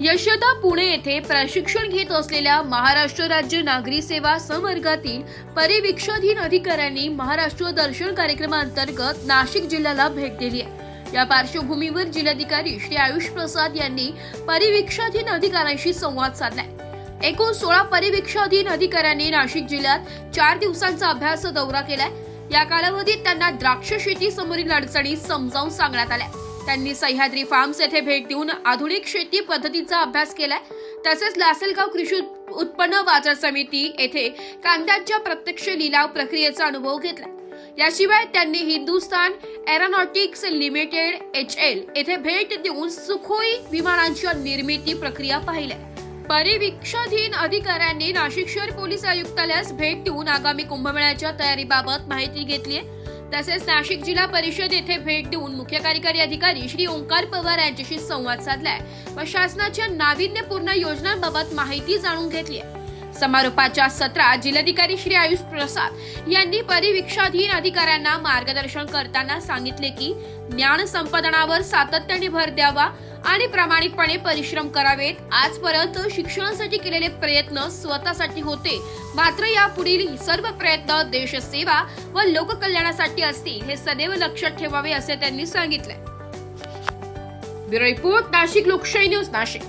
यशदा पुणे येथे प्रशिक्षण घेत असलेल्या महाराष्ट्र राज्य नागरी सेवा संवर्गातील परिवीक्षाधीन अधिकाऱ्यांनी महाराष्ट्र दर्शन कार्यक्रमांतर्गत नाशिक जिल्ह्याला भेट दिली आहे. या पार्श्वभूमीवर जिल्हाधिकारी श्री आयुष प्रसाद यांनी परिवीक्षाधीन अधिकाऱ्यांशी संवाद साधलाय. एकूण सोळा परिवीक्षाधीन अधिकाऱ्यांनी नाशिक जिल्ह्यात चार दिवसांचा अभ्यास दौरा केलाय. या कालावधीत त्यांना द्राक्ष शेती समोरील अडचणी समजावून सांगण्यात आल्या. त्यांनी सह्याद्री फार्म्स येथे भेट देऊन आधुनिक शेती पद्धतीचा अभ्यास केलाय. तसेच लासलगाव कृषी उत्पन्न बाजार समिती येथे कांद्याच्या प्रत्यक्ष लिलाव प्रक्रियेचा अनुभव घेतला याशिवाय त्यांनी Hindustan aeronautics limited H L येथे भेट देऊन सुखोई विमानांच्या निर्मिती प्रक्रिया पाहिल्या. परिवीक्षाधीन अधिकाऱ्यांनी नाशिक शहर पोलीस आयुक्तालयास भेट देऊन आगामी कुंभमेळ्याच्या तयारीबाबत माहिती घेतली आहे तसेच नाशिक जिल्हा परिषद येथे भेट देऊन मुख्य कार्यकारी अधिकारी श्री ओंकार पवार यांच्याशी संवाद साधलाय. व शासनाच्या नाविन्यपूर्ण योजनांबाबत माहिती जाणून घेतली आहे समारोपाच्या सत्रात जिल्हाधिकारी श्री आयुष प्रसाद यांनी परिवीक्षाधीन अधिकाऱ्यांना मार्गदर्शन करताना सांगितले की ज्ञान संपादनावर सातत्याने भर द्यावा आणि प्रामाणिकपणे परिश्रम करावेत. आजपर्यंत शिक्षणासाठी केलेले प्रयत्न स्वतःसाठी होते. मात्र यापुढील सर्व प्रयत्न देशसेवा व लोककल्याणासाठी असतील हे सदैव लक्षात ठेवावे असे त्यांनी सांगितले. ब्युरो रिपोर्ट नाशिक लोकशाही न्यूज नाशिक.